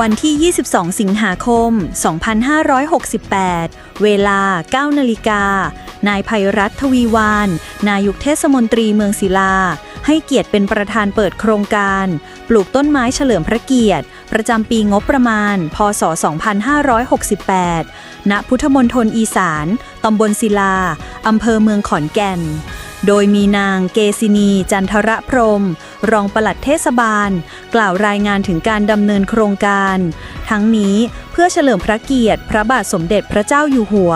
วันที่ 22 สิงหาคม 2568 เวลา 9 นาฬิกา นายภัยรัฐทวีวาน นายกเทศมนตรีเมืองศิลา ให้เกียรติเป็นประธานเปิดโครงการ ปลูกต้นไม้เฉลิมพระเกียรติ ประจำปีงบประมาณ พศ 2568 ณ พุทธมณฑลอีสาน ตำบลศิลา อำเภอเมืองขอนแก่น โดยมีนางเกษินีจันทรพรหมรองปลัดเทศบาล กล่าวรายงานถึงการดำเนินโครงการ ทั้งนี้เพื่อเฉลิมพระเกียรติ พระบาทสมเด็จพระเจ้าอยู่หัว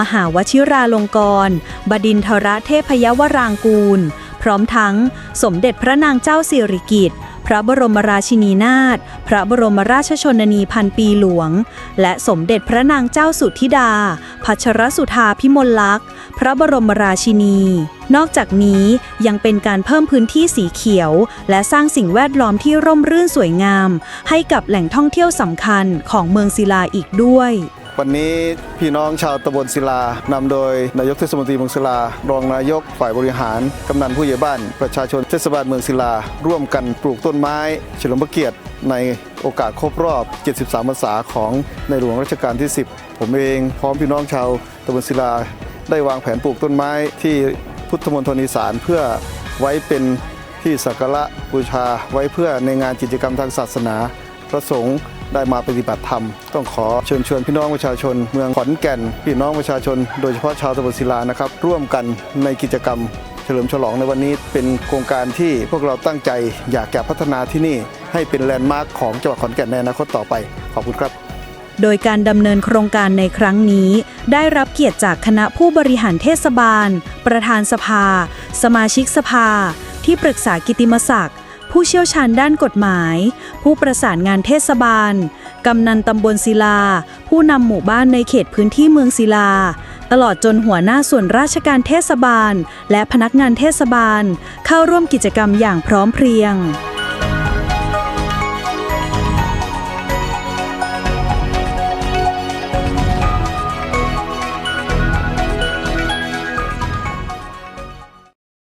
มหาวชิราลงกรณบดินทรเทพยวรางกูล พร้อมทั้งสมเด็จพระนางเจ้าสิริกิติ์ พระบรมราชินีนาถ พระบรมราชชนนีพันปีหลวง และสมเด็จพระนางเจ้าสุธิดา พัชรสุธาพิมลลักษณ์ พระบรมราชินี นอกจากนี้ยังเป็นการเพิ่มพื้นที่สีเขียว และสร้างสิ่งแวดล้อมที่ร่มรื่นสวยงาม ให้กับแหล่งท่องเที่ยวสำคัญของเมืองศิลาอีกด้วย วันนี้พี่น้องชาวตำบลศิลานำโดยนายกเทศมนตรีเมืองศิลารองนายกฝ่ายบริหารกำนันผู้ใหญ่บ้าน ประชาชนเทศบาลเมืองศิลา ร่วมกันปลูกต้นไม้เฉลิมพระเกียรติในโอกาสครบรอบ 73 พรรษาของในหลวงรัชกาลที่ 10 ผมเองพร้อมพี่น้องชาวตำบลศิลา ได้วางแผนปลูกต้นไม้ที่พุทธมณฑลอีสานเพื่อไว้เป็นที่สักการะบูชาไว้เพื่อในงานกิจกรรมทางศาสนา พระสงฆ์ ได้มาปฏิบัติธรรม ต้องขอเชิญชวนพี่น้องประชาชน เมืองขอนแก่น พี่น้องประชาชน โดยเฉพาะชาวตำบลศิลานะครับ ร่วมกันในกิจกรรม เฉลิมฉลองในวันนี้เป็นโครงการที่พวกเราตั้งใจ อยากจะพัฒนาที่นี่ ให้เป็นแลนด์มาร์คของจังหวัดขอนแก่นในอนาคตต่อไปขอบคุณครับโดยการดำเนินโครงการในครั้งนี้ ได้รับเกียรติจากคณะผู้บริหารเทศบาล ประธานสภา สมาชิกสภา ที่ปรึกษากิตติมศักดิ์ ผู้เชี่ยวชาญด้านกฎหมาย ผู้ประสานงานเทศบาล กำนันตำบลศิลา ผู้นำหมู่บ้านในเขตพื้นที่เมืองศิลา ตลอดจนหัวหน้าส่วนราชการเทศบาล และพนักงานเทศบาล เข้าร่วมกิจกรรมอย่างพร้อมเพรียง